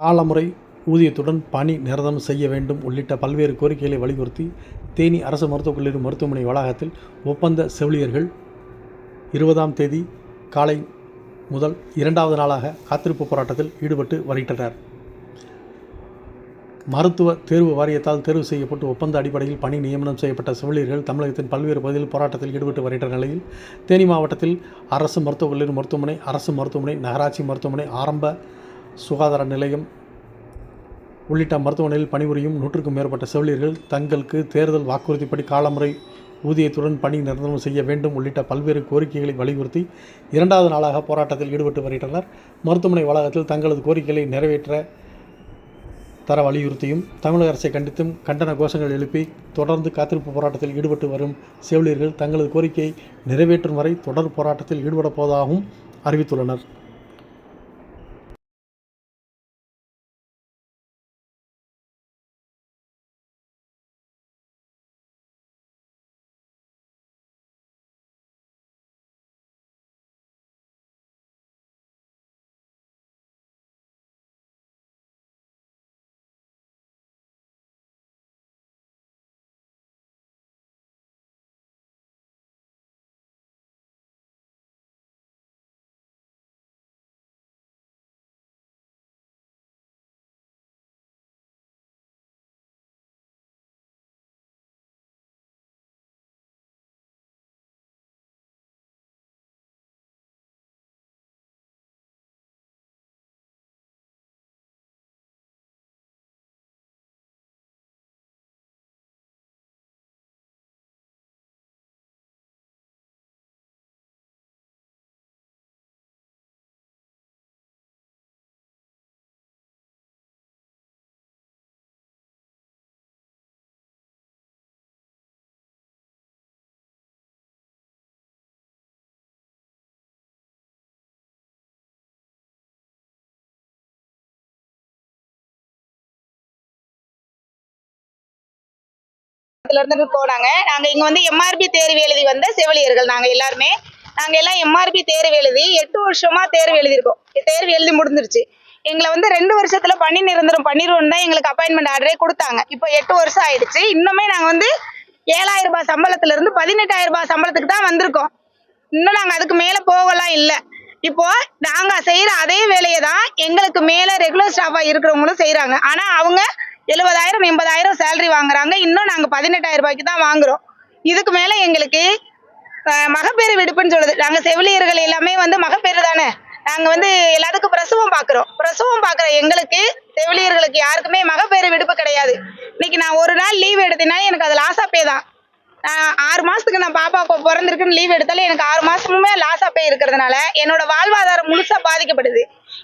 காலமுறை ஊதியத்துடன் பணி நிரந்தரம் செய்ய வேண்டும் உள்ளிட்ட பல்வேறு கோரிக்கைகளை வலியுறுத்தி தேனி அரசு மருத்துவக் கல்லூரி மருத்துவமனை வளாகத்தில் ஒப்பந்த செவிலியர்கள் இருபதாம் தேதி காலை முதல் இரண்டாவது நாளாக காத்திருப்பு போராட்டத்தில் ஈடுபட்டு வருகின்றனர். மருத்துவ தேர்வு வாரியத்தால் தேர்வு செய்யப்பட்டு ஒப்பந்த அடிப்படையில் பணி நியமனம் செய்யப்பட்ட செவிலியர்கள் தமிழகத்தின் பல்வேறு பகுதியில் போராட்டத்தில் ஈடுபட்டு வருகின்ற நிலையில் தேனி மாவட்டத்தில் அரசு மருத்துவக் கல்லூரி மருத்துவமனை அரசு மருத்துவமனை நகராட்சி மருத்துவமனை ஆரம்ப சுகாதார நிலையம் உள்ளிட்ட மருத்துவமனையில் பணிபுரியும் நூற்றுக்கும் மேற்பட்ட செவிலியர்கள் தங்களுக்கு தேர்தல் வாக்குறுதிப்படி காலமுறை ஊதியத்துடன் பணி நிரந்தரம் செய்ய வேண்டும் உள்ளிட்ட பல்வேறு கோரிக்கைகளை வலியுறுத்தி இரண்டாவது நாளாக போராட்டத்தில் ஈடுபட்டு வருகின்றனர். மருத்துவமனை வளாகத்தில் தங்களது கோரிக்கைகளை நிறைவேற்ற தர வலியுறுத்தியும் தமிழக அரசை கண்டித்தும் கண்டன கோஷங்கள் எழுப்பி தொடர்ந்து காத்திருப்பு போராட்டத்தில் ஈடுபட்டு வரும் செவிலியர்கள் தங்களது கோரிக்கையை நிறைவேற்றும் வரை தொடர் போராட்டத்தில் ஈடுபடப் போவதாகவும் அறிவித்துள்ளனர். இதுல இருந்து போனாங்க. நாங்க இங்க வந்து எம்ஆர்பி தேர்வு எழுதி வந்த செவிலியர்கள் நாங்க எல்லாருமே. நாங்க எல்லாம் எம்ஆர்பி தேர்வு எழுதி எட்டு வருஷமா தேர்வு எழுதியிருக்கோம். தேர்வு எழுதி முடிஞ்சிருச்சு. எங்களை வந்து ரெண்டு வருஷத்துல பணி நிரந்தரம் பண்ணிடுவோம் தான் எங்களுக்கு அப்பாயின்மெண்ட் ஆர்டரே கொடுத்தாங்க. இப்போ எட்டு வருஷம் ஆயிடுச்சு. இன்னுமே நாங்க வந்து ஏழாயிரம் ரூபாய் சம்பளத்துல இருந்து பதினெட்டாயிரம் ரூபாய் சம்பளத்துக்கு தான் வந்திருக்கோம். இன்னும் நாங்க அதுக்கு மேல போகலாம் இல்லை. இப்போ நாங்க செய்யற அதே வேலையை தான் எங்களுக்கு மேல ரெகுலர் ஸ்டாஃபா இருக்கிறவங்களும் செய்யறாங்க ஆனா அவங்க எழுபதாயிரம் எண்பதாயிரம் சேலரி வாங்குறாங்க. இன்னும் நாங்கள் பதினெட்டாயிரம் ரூபாய்க்கு தான் வாங்குறோம். இதுக்கு மேலே எங்களுக்கு மகப்பேறு விடுப்புன்னு சொல்லுது. நாங்கள் செவிலியர்கள் எல்லாமே வந்து மகப்பேறு தானே? நாங்கள் வந்து எல்லாத்துக்கும் பிரசவம் பார்க்குறோம் பிரசவம் பார்க்குற எங்களுக்கு செவிலியர்களுக்கு யாருக்குமே மகப்பேறு விடுப்பு கிடையாது. இன்னைக்கு நான் ஒரு நாள் லீவ் எடுத்தேன்னா எனக்கு அது லாஸாப்பே தான் ஆறு மாசத்துக்கு நான் பாப்பாவுக்கு பிறந்திருக்குன்னு லீவ் எடுத்தாலே எனக்கு ஆறு மாசமுமே லாஸா போய் இருக்கிறதுனால என்னோட வாழ்வாதாரம் முழுசா பாதிக்கப்படுது.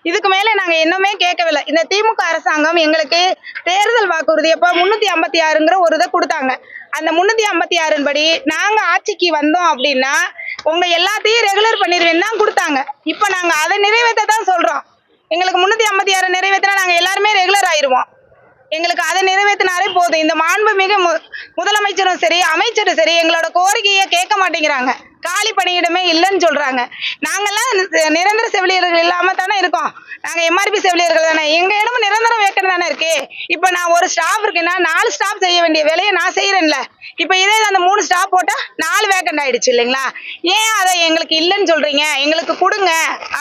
இதுக்கு மேல நாங்க இன்னுமே கேட்கவில்லை. இந்த திமுக அரசாங்கம் எங்களுக்கு தேர்தல் வாக்குறுதி அப்ப முன்னூத்தி ஐம்பத்தி ஆறுங்கிற ஒரு இதை கொடுத்தாங்க. அந்த முன்னூத்தி ஐம்பத்தி ஆறின் படி நாங்க ஆட்சிக்கு வந்தோம் அப்படின்னா உங்க எல்லாத்தையும் ரெகுலர் பண்ணிடுவேன்னு தான் கொடுத்தாங்க. இப்போ நாங்க அதை நிறைவேற்ற தான் சொல்றோம். எங்களுக்கு முன்னூத்தி ஐம்பத்தி ஆறு நிறைவேற்றினா நாங்க எல்லாருமே ரெகுலர் ஆயிருவோம். எங்களுக்கு அதை நிறைவேற்றினாலே போதும். இந்த மாண்புமிகு மு முதலமைச்சரும் சரி அமைச்சரும் சரி எங்களோட கோரிக்கையை கேட்க மாட்டேங்கிறாங்க. காலி பணியிடமே இல்லைன்னு சொல்றாங்க. நாங்கெல்லாம் நிரந்தர செவிலியர்கள் இல்லாம தானே இருக்கோம். நாங்க எம்ஆர்பி செவிலியர்கள் தானே. எங்க இடமும் நிரந்தரம் வேக்கன் தானே இருக்கு. இப்போ நான் ஒரு ஸ்டாஃப் இருக்குன்னா நாலு ஸ்டாஃப் செய்ய வேண்டிய வேலையை நான் செய்யறேன்ல இப்போ இதே அந்த மூணு ஸ்டாப் போட்டால் நாலு வேக்கண்ட் ஆயிடுச்சு இல்லைங்களா? ஏன் அதை எங்களுக்கு இல்லைன்னு சொல்கிறீங்க எங்களுக்கு கொடுங்க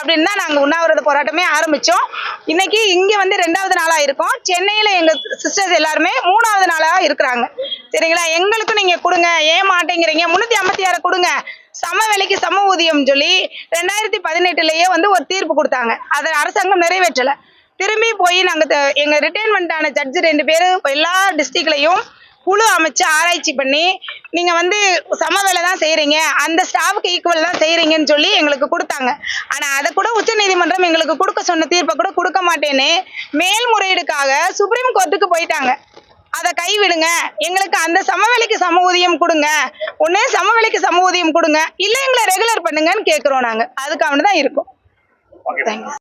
அப்படின்னு தான் நாங்கள் உண்ணாவிரத போராட்டமே ஆரம்பித்தோம் இன்னைக்கு இங்கே வந்து ரெண்டாவது நாளாக இருக்கோம். சென்னையில் எங்கள் சிஸ்டர்ஸ் எல்லாருமே மூணாவது நாளாக இருக்கிறாங்க. சரிங்களா? எங்களுக்கும் நீங்கள் கொடுங்க. ஏன் மாட்டேங்கிறீங்க முந்நூற்றி ஐம்பத்தி ஆறு கொடுங்க. சம வேலைக்கு சம ஊதியம் சொல்லி ரெண்டாயிரத்தி பதினெட்டுலேயே வந்து ஒரு தீர்ப்பு கொடுத்தாங்க. அதை அரசாங்கம் நிறைவேற்றலை. திரும்பி போய் நாங்கள் த- எங்க ரிட்டைர்மெண்ட் ஆன ஜட்ஜ் ரெண்டு பேரும் எல்லா டிஸ்ட்ரிக்ட்லயும் குழு அமைச்சு ஆராய்ச்சி பண்ணி நீங்க வந்து சம வேலை தான் செய்றீங்க அந்த ஸ்டாஃப்க்கு ஈக்குவல் தான் செய்றீங்கன்னு சொல்லி எங்களுக்கு கொடுத்தாங்க. ஆனா அதை கூட உச்சநீதிமன்றம் எங்களுக்கு கொடுக்க சொன்ன தீர்ப்பை கூட கொடுக்க மாட்டேன்னு மேல்முறையீடுக்காக சுப்ரீம் கோர்ட்டுக்கு போயிட்டாங்க. அதை கைவிடுங்க. எங்களுக்கு அந்த சமவெளிக்கு சம ஊதியம் கொடுங்க. ஒண்ணு சமவெளிக்கு சம ஊதியம் கொடுங்க. இல்ல எங்களை ரெகுலர் பண்ணுங்கன்னு கேக்குறோம் நாங்க. அதுக்காக தான் இருக்கோம். தேங்க்ஸ்